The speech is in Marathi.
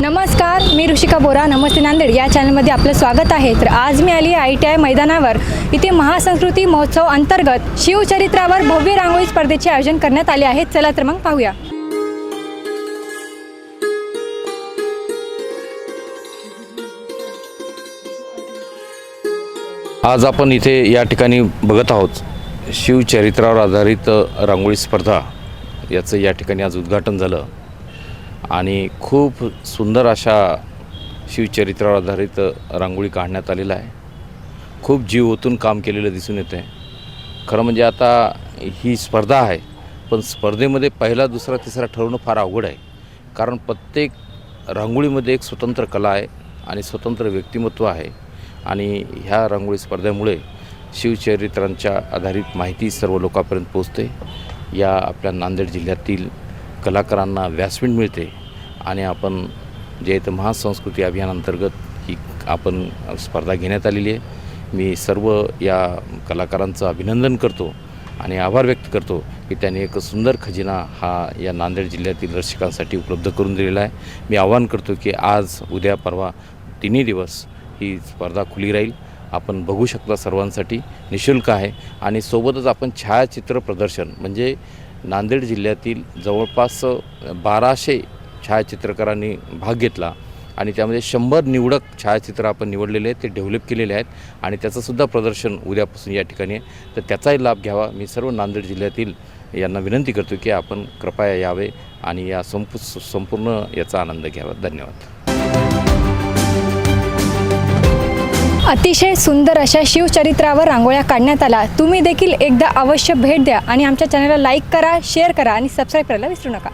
नमस्कार मी ऋषिका बोरा नमस्ते नांदेड. या चॅनलमध्ये आपलं स्वागत आहे. तर आज मी आली आय टी आय मैदानावर. इथे महासंस्कृती महोत्सव अंतर्गत शिवचरित्रावर भव्य रांगोळी स्पर्धेचे आयोजन करण्यात आले आहे. चला तर मग पाहूया. आज आपण इथे या ठिकाणी बघत आहोत शिवचरित्रावर आधारित रांगोळी स्पर्धा. याचं या ठिकाणी आज उद्घाटन झालं. आणि खूप सुंदर अशा शिवचरित्रावर आधारित रांगोळी काढण्यात आलेलं आहे. खूप जीव ओतून काम केलेलं दिसून येतं आहे खरं म्हणजे आता ही स्पर्धा आहे पण स्पर्धेमध्ये पहिला दुसरा तिसरा ठरवणं फार अवघड आहे. कारण प्रत्येक रांगोळीमध्ये एक स्वतंत्र कला आहे आणि स्वतंत्र व्यक्तिमत्व आहे. आणि ह्या रांगोळी स्पर्धेमुळे शिवचरित्रांच्या आधारित माहिती सर्व लोकांपर्यंत पोचते या आपल्या नांदेड जिल्ह्यातील कलाकारांना व्यासपीठ मिळते आणि आपण जे इथं महासंस्कृती अभियानांतर्गत ही आपण स्पर्धा घेण्यात आलेली आहे. मी सर्व या कलाकारांचं अभिनंदन करतो आणि आभार व्यक्त करतो की त्यांनी एक सुंदर खजिना हा या नांदेड जिल्ह्यातील रसिकांसाठी उपलब्ध करून दिलेला आहे. मी आवाहन करतो की आज उद्या परवा तिन्ही दिवस ही स्पर्धा खुली राहील. आपण बघू शकता सर्वांसाठी निशुल्क आहे आणि सोबतच आपण छायाचित्र प्रदर्शन म्हणजे नांदेड जिल्ह्यातील जवळपास बाराशे छायाचित्रकारांनी भाग घेतला आणि त्यामध्ये शंभर निवडक छायाचित्र आपण निवडलेले आहेत ते डेव्हलप केलेले आहेत आणि त्याचंसुद्धा प्रदर्शन उद्यापासून या ठिकाणी आहे. तर त्याचाही लाभ घ्यावा. मी सर्व नांदेड जिल्ह्यातील यांना विनंती करतो की आपण कृपया यावे आणि या संपू संपूर्ण याचा आनंद घ्यावा. धन्यवाद. अतिशय सुंदर अशा शिवचरित्रावर रांगोळ्या काढण्यात आला. तुम्ही देखील एकदा अवश्य भेट द्या आणि आमच्या चॅनलला लाईक करा शेअर करा आणि सबस्क्राईब करायला विसरू नका.